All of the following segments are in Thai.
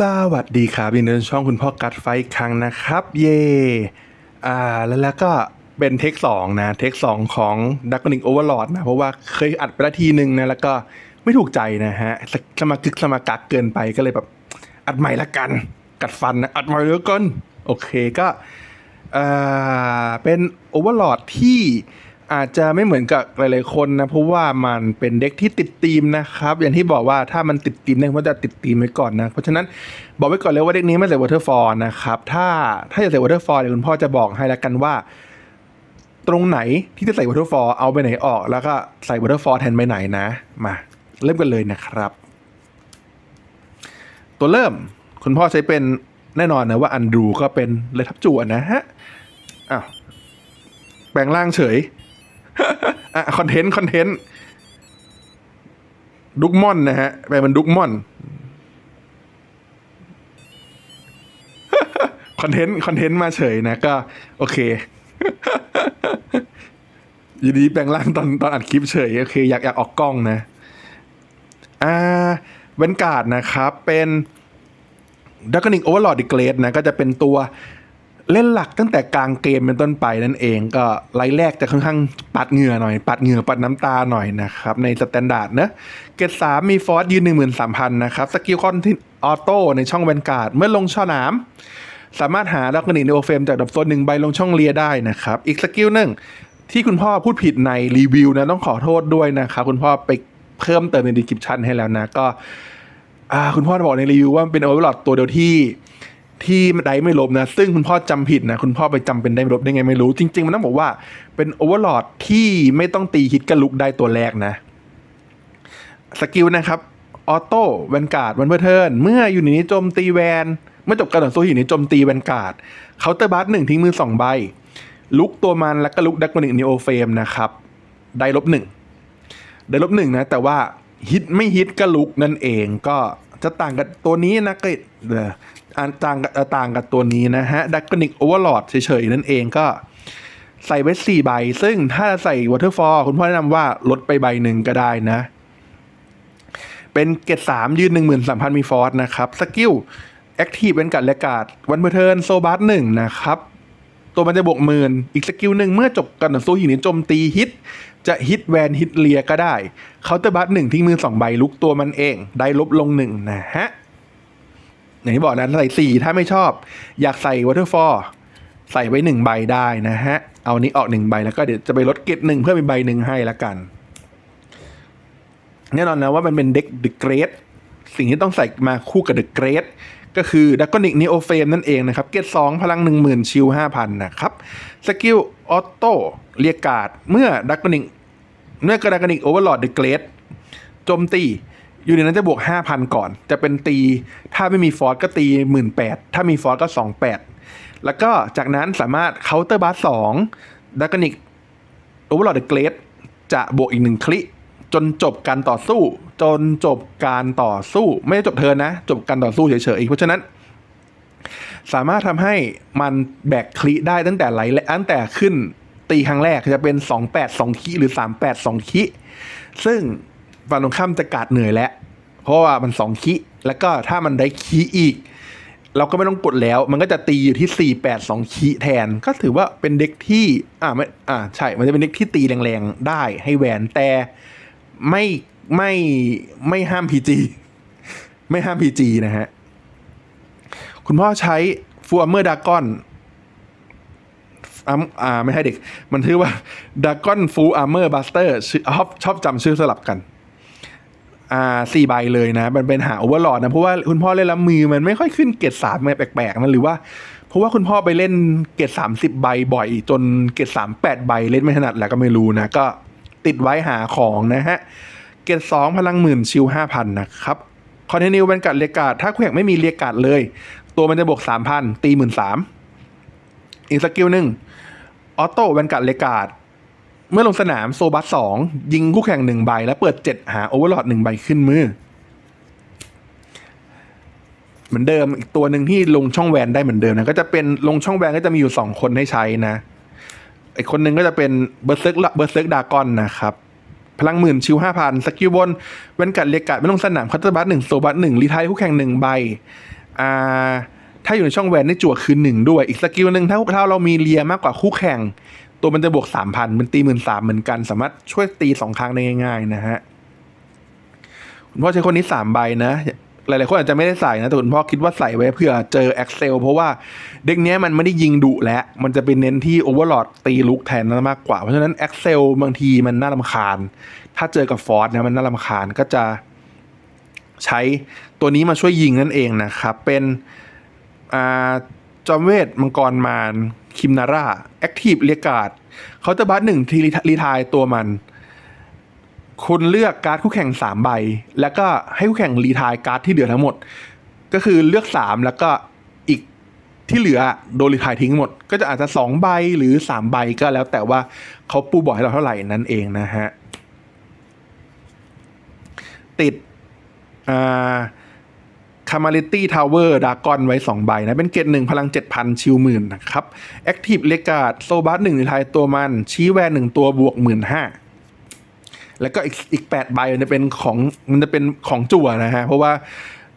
สวัสดีครับยินดีต้อนรับช่องคุณพ่อกัดไฟครั้งนะครับ เย่อ่าแล้วแล้วก็เป็นเทคสองนะ เทคสองของดักกนิกโอเวอร์ลอดนะ เพราะว่าเคยอัดไปแล้วทีหนึ่งนะ แล้วก็ไม่ถูกใจนะฮะสสมากึกสมากักเกินไปก็เลยแบบ อัดใหม่ละกัน กัดฟันนะ อัดใหม่เลือเกินโอเคก็อ่าเป็นโอเวอร์ลอดที่ อาจจะไม่เหมือนกับหลายๆคนนะเพราะว่ามันเป็นเด็กที่ติดธีมนะครับ อย่างที่บอกว่าถ้ามันติดธีมเนี่ยมันจะติดธีมไว้ก่อนนะ เพราะฉะนั้นบอกไว้ก่อนเลยว่าเด็กนี้ไม่ใส่วอเตอร์ฟอลนะครับ ถ้าถ้าจะใส่วอเตอร์ฟอลเดี๋ยวคุณพ่อจะบอกให้ละกันว่า ตรงไหนที่จะใส่วอเตอร์ฟอลเอาไปไหนออก แล้วก็ใส่วอเตอร์ฟอลแทนไปไหนนะมาเริ่มกันเลยนะครับ ตัวเริ่มคุณพ่อใช้เป็นแน่นอนนะว่าอันดูก็เป็นเลยทับจวนนะฮะอ้าวแปลงร่างเฉย อะคอนเทนต์คอนเทนต์ดุกมอนนะฮะแปลเป็นดุกมอนคอนเทนต์คอนเทนต์มาเฉยนะก็โอเคยินดีแปลงร่างตอนตอนอัดคลิปเฉยโอเคอยากอยากออกกล้องนะ อ่าเวนการ์ดนะครับ เป็นดักกนิกโอเวอร์ลอดดิเกรดนะ ก็จะเป็นตัว เล่นหลักตั้งแต่กลางเกมเป็นต้นไปนั่นเอง ก็ไลท์แรกจะค่อนข้างปัดเหงื่อหน่อย ปัดเหงื่อปัดน้ำตาหน่อยนะครับ ในสแตนดาร์ดนะเกรดสามมีฟอร์สยืนหนึ่งหมื่นสามพันนะครับ สกิลคอนที่ออโต้ในช่องแวนการ์ด เมื่อลงช่อน้ำสามารถหาดักกนิกในโอเฟมจากดับโซนหนึ่งใบลงช่องเลียได้นะครับ อีกสกิลหนึ่งที่คุณพ่อพูดผิดในรีวิวนะต้องขอโทษด้วยนะครับคุณพ่อไปเพิ่มเติมในดีคริปชันให้แล้วนะก็คุณพ่อบอกในรีวิวว่ามันเป็นโอเวอร์ลอดตัวเดียวที่ ที่ได้ไม่ลบนะ ซึ่งคุณพ่อจำผิดนะ คุณพ่อไปจำเป็นได้ไม่ลบได้ไงไม่รู้ จริง ๆ มันต้องบอกว่าเป็นโอเวอร์ลอดที่ไม่ต้องตีฮิตกระลุกได้ตัวแรกนะสกิลนะครับออโต้แวนการ์ดวันเพื่อเทิร์นเมื่ออยู่ในนี้โจมตีแวน เมื่อจบการต่อสู้อยู่ในโจมตีแวนการ์ดเคาน์เตอร์บัสหนึ่งทิ้งมือสองใบ ลุกตัวมันแล้วก็ลุกดักกนิกนิโอเฟมนะครับ ได้ลบหนึ่งได้ลบหนึ่งนะ แต่ว่าฮิตไม่ฮิตก็ลุกนั่นเองก็ จะต่างกับตัวนี้นะก็เอออ่านต่างกับต่างกับตัวนี้นะฮะดักกนิกโอเวอร์ลอดเฉยๆนั่นเองก็ใส่ไว้สี่ใบ ซึ่งถ้าใส่วอเตอร์ฟอลคุณพ่อแนะนำว่าลดไปใบหนึ่งก็ได้นะ เป็นเกตสามยืนหนึ่งหมื่นสามพันมีฟอร์สนะครับ สกิลแอคทีฟเป็นกัดและกาดวันเบอร์เทิร์นโซบัสหนึ่งนะครับ ตัวมันจะบวกหมื่นอีกสกิลหนึ่งเมื่อจบการต่อสู้หินโจมตีฮิต จะฮิตแวนฮิตเลียก็ได้เคาน์เตอร์บัสหนึ่งทิ้งมือสองใบลุกตัวมันเอง ได้ลบลงหนึ่งนะฮะอย่างที่บอกนะใส่สี่ถ้าไม่ชอบ อยากใส่วอเตอร์ฟอลใส่ไว้หนึ่งใบได้นะฮะ เอานี้ออกหนึ่งใบแล้วก็เดี๋ยวจะไปลดเกตหนึ่งเพื่อเป็นใบหนึ่งให้ละกัน แน่นอนนะว่ามันเป็นเด็กเดอะเกรดสิ่งที่ต้องใส่มาคู่กับเดอะเกรดก็คือดักกนิกนิโอเฟมนั่นเองนะครับ เกตสองพลังหนึ่งหมื่นชิลห้าพันนะครับ สกิลออโต้ เรียกการ์ดเมื่อดักกนิกเมื่อกระดักกนิกโอเวอร์ลอดเดอะเกรดโจมตีอยู่ในนั้นจะบวก 5,000 ก่อน จะเป็นตี ถ้าไม่มีฟอร์สก็ตี 18,000 ถ้ามีฟอร์สก็ 28,000 แล้วก็จากนั้นสามารถเคาน์เตอร์บัส2ดักนิกโอเวอร์ลอดเดอะเกรดจะบวกอีกหนึ่งคลิจนจบการต่อสู้ จนจบการต่อสู้ ไม่ได้จบเทินนะ จบการต่อสู้เฉยๆเพราะฉะนั้น สามารถทำให้มันแบกคลิได้ตั้งแต่ไหลและตั้งแต่ขึ้น ตีครั้งแรกจะเป็น 28 2 คิหรือ 38 2 คิ ซึ่งฝั่งตรงข้ามจะกาดเหนื่อยแล้ว เพราะว่ามัน 2 คิ แล้วก็ถ้ามันได้คิอีก เราก็ไม่ต้องกดแล้ว มันก็จะตีอยู่ที่ 4 8 2คีแทน ก็ถือว่าเป็นเด็กที่ อ่าไม่อ่าใช่ มันจะเป็นเด็กที่ตีแรงๆ ได้ให้แหวนแต่ไม่ไม่ไม่ห้าม PG ไม่ห้าม PG นะฮะ คุณพ่อใช้ฟูอัมเมอร์ดากอน อ่าไม่ให้เด็ก มันชื่อว่าดากอนฟูอัมเมอร์บัสเตอร์ชอบชอบจำชื่อสลับกัน อ่าสี่ใบเลยนะ มันเป็นหาโอเวอร์ลอดนะ เพราะว่าคุณพ่อเล่นแล้วมือมันไม่ค่อยขึ้นเกรดสามแปลกๆนะหรือว่าเพราะว่าคุณพ่อไปเล่นเกรดสามสิบใบบ่อย จนเกรดสามแปดใบเล่นไม่ถนัดแล้วก็ไม่รู้นะ ก็ติดไว้หาของนะฮะ เกรดสองพลังหมื่นชิลห้าพันนะครับคอนเทนิวเป็นกัดเรียกาดถ้าแขวกไม่มีเรียกาดเลย ตัวมันจะบวกสามพันตีหมื่นสามอีกสกิลหนึ่ง ออโต้แวนกัดเรียกาดเมื่อลงสนามโซบัสสองยิงคู่แข่งหนึ่งใบ แล้วเปิดเจ็ดหาโอเวอร์ลอดหนึ่งใบขึ้นมือ เหมือนเดิมอีกตัวหนึ่งที่ลงช่องแวนได้เหมือนเดิมนะก็จะเป็นลงช่องแวนก็จะมีอยู่สองคนให้ใช้นะอีกคนหนึ่งก็จะเป็นเบอร์เซิร์กเบอร์เซิร์กดากอนนะครับพลังหมื่นชิวห้าพันสกิลบนเวนกัดเรียกกัดไม่ลงสนามคัตเตอร์บัสหนึ่งโซบัสหนึ่งรีไทยคู่แข่งหนึ่งใบอ่า ถ้าอยู่ในช่องแวนได้จั่วคืนหนึ่งด้วย อีกสกิลหนึ่งถ้าถ้าเรามีเลียมากกว่าคู่แข่ง ตัวมันจะบวกสามพันมันตีหมื่นสามเหมือนกัน สามารถช่วยตีสองครั้งได้ง่าย ๆ นะฮะคุณพ่อใช้คนนี้สามใบนะหลายๆคนอาจจะไม่ได้ใส่นะ แต่คุณพ่อคิดว่าใส่ไว้เพื่อเจอ Excel เพราะว่าเด็กเนี้ยมันไม่ได้ยิงดุแล้ว มันจะเป็นเน้นที่ Overlord ตีลุกแทนมากกว่า เพราะฉะนั้น Excel บางทีมันน่ารำคาญ ถ้าเจอกับฟอร์สเนี่ยมันน่ารำคาญก็จะใช้ตัวนี้มาช่วยยิงนั่นเองนะครับ เป็น อ่าจอมเวทมังกรมารคิมนาร่าแอคทีฟเรียกการ์ดเขาจะบัสหนึ่งทีรีทายตัวมัน คุณเลือกการ์ดคู่แข่งสามใบ แล้วก็ให้คู่แข่งรีทายการ์ดที่เหลือทั้งหมด ก็คือเลือกสามแล้วก็อีกที่เหลือโดนรีทายทิ้งหมด ก็จะอาจจะสองใบหรือสามใบก็แล้วแต่ว่าเขาปูบอกให้เราเท่าไหร่นั่นเองนะฮะ ติดอ่า คามาลิตี้ทาวเวอร์ดากอนไว้ 2 ใบนะ เป็นเกตหนึ่งพลัง 7,000 ชิวหมื่นนะครับแอคทีฟเลกาดโซบัสหนึ่งในไทยตัวมัน ชี้แวนหนึ่งตัวบวกหมื่นห้าแล้วก็อีกอีกแปดใบมันจะเป็นของมันจะเป็นของจั่วนะฮะ เพราะว่า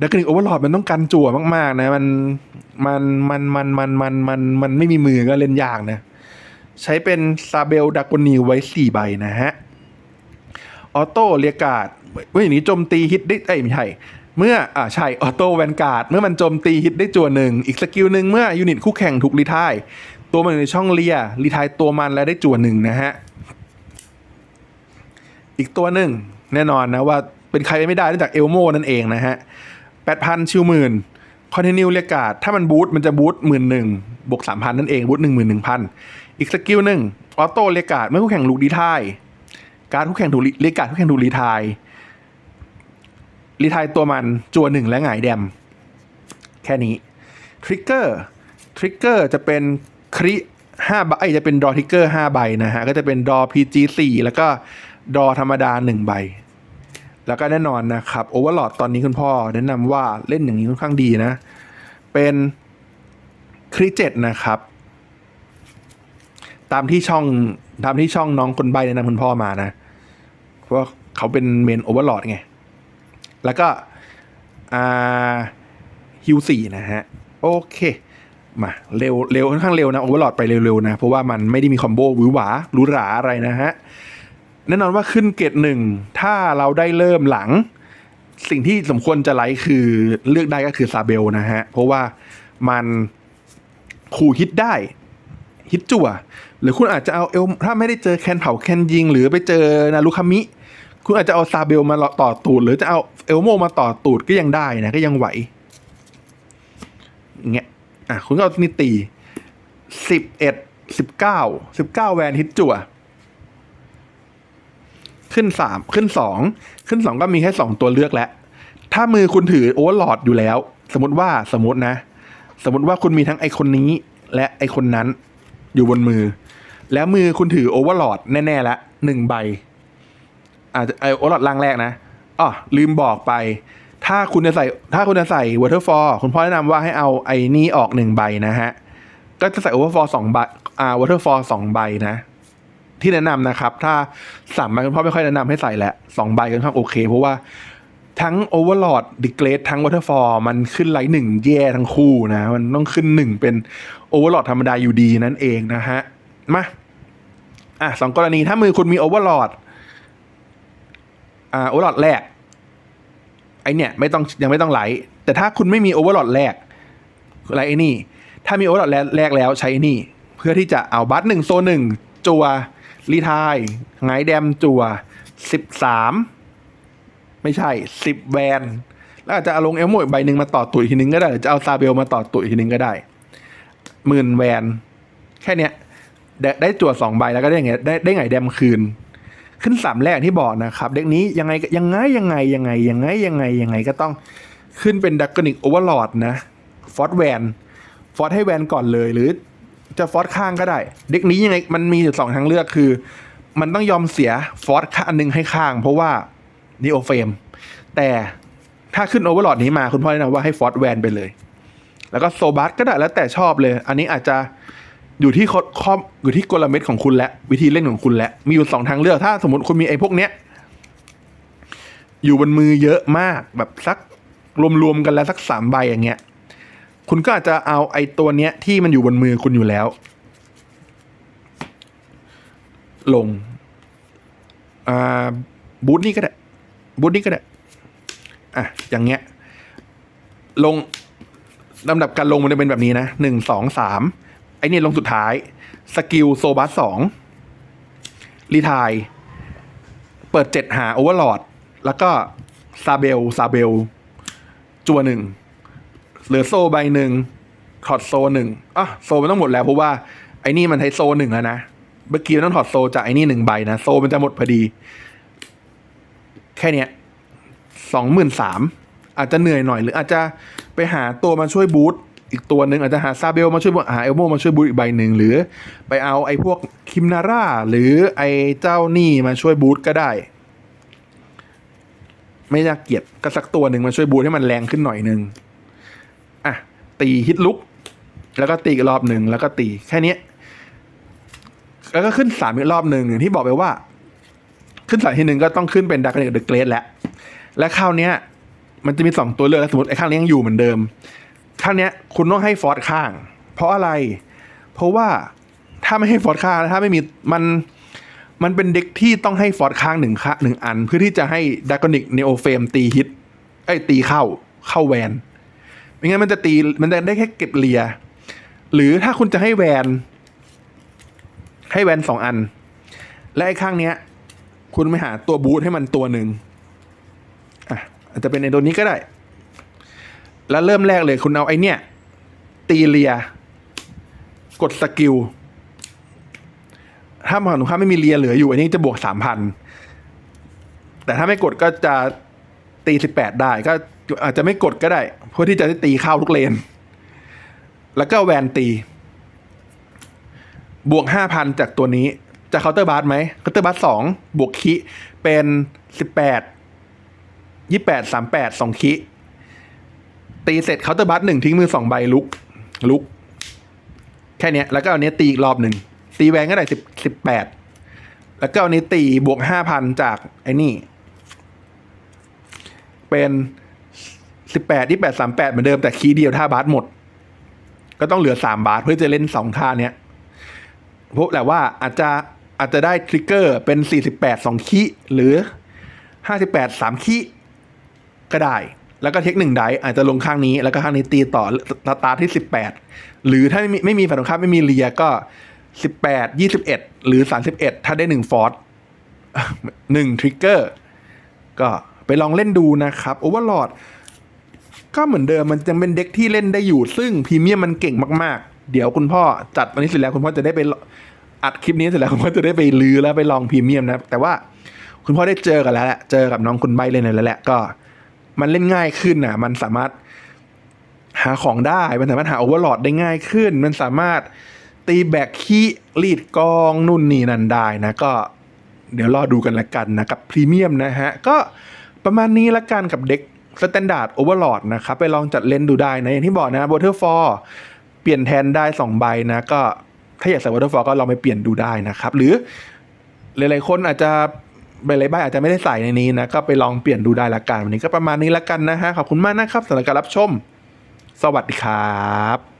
ดักกนิกโอเวอร์ลอดมันต้องกันจั่วมาก ๆ นะ มันมันมันมันมันมันมันมันไม่มีมือก็เล่นยากนะ ใช้เป็นซาเบลดักกนิวไว้4ใบนะฮะออโต้เรียกาดเมื่ออย่างนี้โจมตีฮิตได้เอ้ไม่ใช่ เมื่ออ่าใช่ออโต้แวนการ์ดเมื่อมันโจมตีฮิตได้จั่วหนึ่งอีกสกิลหนึ่งเมื่อยูนิตคู่แข่งถูกรีทายตัวมันอยู่ในช่องเลียรีทายตัวมันแล้วได้จั่วหนึ่งนะฮะ อีกตัวหนึ่งแน่นอนนะว่าเป็นใครไม่ได้นอกจากเอลโมนั่นเองนะฮะแปดพันชิวหมื่นคอนเทนิวเรียการ์ดถ้ามันบูทมันจะบูทหมื่นหนึ่งบวกสามพันนั่นเองบูทหนึ่งหมื่นหนึ่งพันอีกสกิลหนึ่งออโต้เรียการ์ดเมื่อคู่แข่งลูกดีทายการคู่แข่งถูกรีเรียการดคู่แข่งถูกรีทาย รีทายตัวมันจัวหนึ่งและหงายแดม แค่นี้ทริกเกอร์ทริกเกอร์จะเป็นคริห้าใบจะเป็นดอทริกเกอร์ห้าใบนะฮะ ก็จะเป็นดอ PG สี่แล้วก็ดอธรรมดาหนึ่งใบ แล้วก็แน่นอนนะครับโอเวอร์ลอดตอนนี้คุณพ่อแนะนำว่าเล่นอย่างนี้ค่อนข้างดีนะ เป็นคริเจ็ดนะครับ ตามที่ช่องตามที่ช่องน้องคนใบแนะนำคุณพ่อมานะ เพราะเขาเป็นเมนโอเวอร์ลอดไง แล้วก็ฮิวสี่นะฮะ โอเค มาเร็วเร็วค่อนข้างเร็วนะโอเวอร์ลอดไปเร็วๆนะ เพราะว่ามันไม่ได้มีคอมโบหวือหวาหรูหราอะไรนะฮะ แน่นอนว่าขึ้นเกตหนึ่งถ้าเราได้เริ่มหลัง สิ่งที่สมควรจะไลค์คือเลือกได้ก็คือซาเบลนะฮะ เพราะว่ามันขู่ฮิตได้ฮิตจั่วหรือคุณอาจจะเอาเอลถ้าไม่ได้เจอแคนเผาแคนยิง หรือไปเจอนารุคามิ คุณอาจจะเอาซาเบลมาต่อตูด หรือจะเอาเอลโมมาต่อตูดก็ยังได้นะ ก็ยังไหวเงี้ยอะคุณก็เอานิตีสิบเอ็ดสิบเก้าสิบเก้าแวนฮิตจั่ว ขึ้นสามขึ้นสองขึ้นสองก็มีแค่สองตัวเลือกแล้ว ถ้ามือคุณถือโอเวอร์ลอดอยู่แล้ว สมมติว่าสมมตินะ สมมติว่าคุณมีทั้งไอคนนี้ และไอคนนั้นอยู่บนมือ แล้วมือคุณถือโอเวอร์ลอดแน่ๆแล้วหนึ่งใบ อาจจะไอโอเวอร์ลอดล่างแรกนะอ๋อลืมบอกไป ถ้าคุณจะใส่ถ้าคุณจะใส่วอเตอร์ฟอลคุณพ่อแนะนำว่าให้เอาไอ้นี้ออกหนึ่งใบนะฮะ ก็จะใส่โอเวอร์ฟอลสองใบอ่าวอเตอร์ฟอลสองใบนะ ที่แนะนำนะครับ ถ้าสามใบคุณพ่อไม่ค่อยแนะนำให้ใส่แหละสองใบค่อนข้างโอเค เพราะว่าทั้ง Overlord d e g r a d e ทั้ง Waterfall มันขึ้นไลท์หนึ่งแย่ทั้งคู่นะ มันต้องขึ้นหนึ่งเป็น Overlord ธรรมดาอยู่ดีนั่นเองนะฮะ มา อะสองกรณีถ้ามือคุณมี Overlord อ่า Overlord แรก ไอเนี่ยไม่ต้องยังไม่ต้องไหล แต่ถ้าคุณไม่มี Overlord แรกไลไอ้นี่ ถ้ามี Overlord แรกแล้วใช้ไอ้นี่ เพื่อที่จะเอาบัตหนึ่งโซหนึ่งจัวรีทายไงแดมจัวสิบสามไม่ใช่สิบแวนแล้วอาจจะเอาลงเอลโมอีกใบหนึ่งมาต่อตุยทีนึงก็ได้หรือจะเอาซาเบลมาต่อตุยทีนึงก็ได้หมื่นแวน แค่เนี้ยได้ได้จั่วสองใบแล้วก็ได้ไงได้ได้ไงแดมคืน ขึ้นสามแรกที่บอกนะครับ เด็กนี้ยังไงยังไงยังไงยังไงยังไงยังไงยังไงก็ต้องขึ้นเป็นดักกนิกโอเวอร์ลอดนะฟอร์ดแวนฟอร์ดให้แวนก่อนเลยหรือจะฟอร์สข้างก็ได้ เด็กนี้ยังไงมันมีอยู่สองทางเลือกคือ มันต้องยอมเสียฟอร์สข้างอันหนึงให้ข้าง เพราะว่านีโอเฟมแต่ถ้าขึ้นโอเวอร์ลอดนี้มาคุณพ่อแนะนำว่าให้ฟอร์สแวนไปเลย แล้วก็โซบัสก็ได้แล้วแต่ชอบเลย อันนี้อาจจะ อยู่ที่ข้อข้ออยู่ที่กลเม็ดของคุณและ วิธีเล่นของคุณและ มีอยู่สองทางเลือก ถ้าสมมติคุณมีไอ้พวกเนี้ย อยู่บนมือเยอะมากแบบสักรวมๆกันแล้วสักสามใบอย่างเงี้ย คุณก็อาจจะเอาไอ้ตัวเนี้ย ที่มันอยู่บนมือคุณอยู่แล้ว ลง อ่า บูทนี่ก็ได้ บูทนี่ก็ได้ อะ อย่างเงี้ย ลงลำดับการลงมันจะเป็นแบบนี้นะหนึ่งสองสาม ไอ้นี่ยลงสุดท้าย สกิลโซบัสสองรีทาย เปิดเจ็ดหาโอเวอร์ลอดแล้วก็ซาเบลซาเบล จัวหนึ่งเหลือโซใบหนึ่งถอดโซหนึ่งอะโซมันต้องหมดแล้วเพราะว่าไอ้นี่มันใช้โซหนึ่งแล้วนะ เมื่อกี้มันต้องถอดโซจากไอ้นี่หนึ่งใบนะ โซมันจะหมดพอดี แค่เนี้ยสองหมื่นสามอาจจะเหนื่อยหน่อยหรืออาจจะไปหาตัวมาช่วยบูท อีกตัวหนึ่งอาจจะหาซาเบลมาช่วยบูทหาเอลโมมาช่วยบูทอีกใบหนึ่งหรือ ไปเอาไอ้พวกคิมนาร่าหรือไอ้เจ้านี่มาช่วยบูทก็ได้ ไม่น่าเกียดก็สักตัวหนึ่งมาช่วยบูทให้มันแรงขึ้นหน่อยหนึ่งอะตีฮิตลุก แล้วก็ตีอีกรอบหนึ่งแล้วก็ตีแค่นี้แล้วก็ขึ้นสามอีกรอบหนึ่งอย่างที่บอกไปว่า ขึ้นสามทีหนึ่งก็ต้องขึ้นเป็นดักเนกเดอะเกรดแล้วและคราวเนี้ยมันจะมีสองตัวเลือกสมมติไอ้ข้างนี้ยังอยู่เหมือนเดิม ข้างเนี้ยคุณต้องให้ฟอร์สข้าง เพราะอะไร เพราะว่าถ้าไม่ให้ฟอร์สข้างถ้าไม่มีมันมันเป็นเด็กที่ต้องให้ฟอร์สข้างหนึ่งค่ะหนึ่งอัน เพื่อที่จะให้ดักนิกเนโอเฟมตีฮิตไอ้ตีเข้าเข้าแวนไม่งั้นมันจะตีมันจะได้แค่เก็บเลีย หรือถ้าคุณจะให้แวน ให้แวนสองอัน และไอ้ข้างเนี้ย คุณไปหาตัวบูทให้มันตัวหนึ่งอะอาจจะเป็นในตัวนี้ก็ได้ แล้วเริ่มแรกเลยคุณเอาไอเนี่ย ตีเลีย กดสกิล ถ้าฝั่งตรงข้าไม่มีเลียเหลืออยู่ อันนี้จะบวกสามพัน แต่ถ้าไม่กดก็จะตีสิบแปดได้ ก็อาจจะไม่กดก็ได้ เพื่อที่จะได้ตีเข้าทุกเลน แล้วก็แวนตี บวกห้าพันจากตัวนี้ จะเคาน์เตอร์บาร์ไหมเคาน์เตอร์บาร์สองบวกคิเป็นสิบแปดยี่แปดสามแปดสองคิ ตีเสร็จเคาน์เตอร์บาร์หนึ่งทิ้งมือสองใบลุก ลุก แค่เนี้ยแล้วก็เอาเนี้ยตีอีกรอบหนึ่ง ตีแวนก็ได้สิบสิบแปดแล้วก็เอานี้ตีบวกห้าพันจากไอ้นี่ เป็นสิบแปดยี่แปดสามแปดเหมือนเดิมแต่คีย์เดียวท่าบาสหมด ก็ต้องเหลือสามบาทเพื่อจะเล่นสองท่าเนี้ยพบแหละว่าอาจจะอาจจะได้ทริกเกอร์เป็น48 2คีหรือ58 3คีก็ได้ แล้วก็เทคหนึ่งไดอาจจะลงข้างนี้ แล้วก็ข้างนี้ตีต่อตาร์ทที่18หรือถ้าไม่มีไม่มีฝั่งตรงข้ามไม่มีเลียก็18 21หรือ31ถ้าได้1ฟอร์ส1ทริกเกอร์ก็ไปลองเล่นดูนะครับโอเวอร์ลอดก็เหมือนเดิมมันจะเป็นเด็กที่เล่นได้อยู่ ซึ่งพรีเมียมมันเก่งมากๆ เดี๋ยวคุณพ่อจัดวันนี้เสร็จแล้วคุณพ่อจะได้ไปอัดคลิปนี้เสร็จแล้วคุณพ่อจะได้ไปลือแล้วไปลองพรีเมียมนะ แต่ว่าคุณพ่อได้เจอกันแล้วแหละเจอกับน้องคุณใบเล่นแล้วแหละก็ มันเล่นง่ายขึ้นนะมันสามารถหาของได้ มันสามารถหาโอเวอร์ลอดได้ง่ายขึ้น มันสามารถตีแบกขี้รีดกองนู่นนี่นั่นได้นะ ก็เดี๋ยวรอดูกันละกันนะกับพรีเมียมนะฮะ ก็ประมาณนี้ละกันกับเด็กสแตนดาร์ดโอเวอร์ลอดนะครับ ไปลองจัดเล่นดูได้นะ อย่างที่บอกนะ w a t e r f a l l เปลี่ยนแทนได้ 2 ใบนะ ก็ถ้าอยากใส่ w a t e r f a l l ก็ลองไปเปลี่ยนดูได้นะครับ หรือหลายๆคนอาจจะ หลายๆใบอาจจะไม่ได้ใส่ในนี้นะ ก็ไปลองเปลี่ยนดูได้ละกัน วันนี้ก็ประมาณนี้ละกันนะฮะ ขอบคุณมากนะครับสำหรับการรับชม สวัสดีครับ